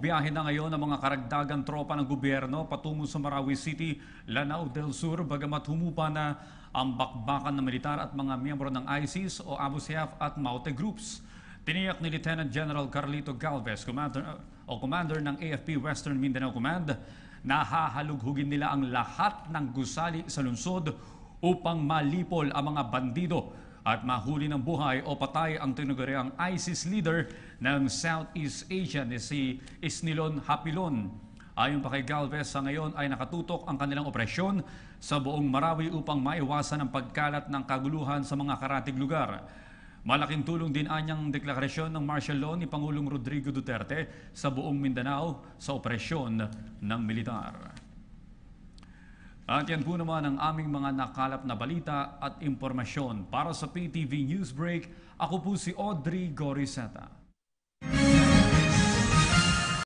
Bumabiyahe na ngayon ang mga karagdagang tropa ng gobyerno patungo sa Marawi City, Lanao del Sur, bagamat humupa na ang bakbakan ng militar at mga miyembro ng ISIS o Abu Sayyaf at Maute Groups. Tiniyak ni Lieutenant General Carlito Galvez, commander, o commander ng AFP Western Mindanao Command, na hahalughugin nila ang lahat ng gusali sa lungsod upang malipol ang mga bandido at mahuli ng buhay o patay ang tinuguriang ISIS leader ng Southeast Asia ni si Isnilon Hapilon. Ayon pa kay Galvez, sa ngayon ay nakatutok ang kanilang operasyon sa buong Marawi upang maiwasan ang pagkalat ng kaguluhan sa mga karatig lugar. Malaking tulong din anyang deklarasyon ng martial law ni Pangulong Rodrigo Duterte sa buong Mindanao sa operasyon ng militar. At yan po naman ang aming mga nakalap na balita at impormasyon. Para sa PTV Newsbreak, ako po si Audrey Goriseta.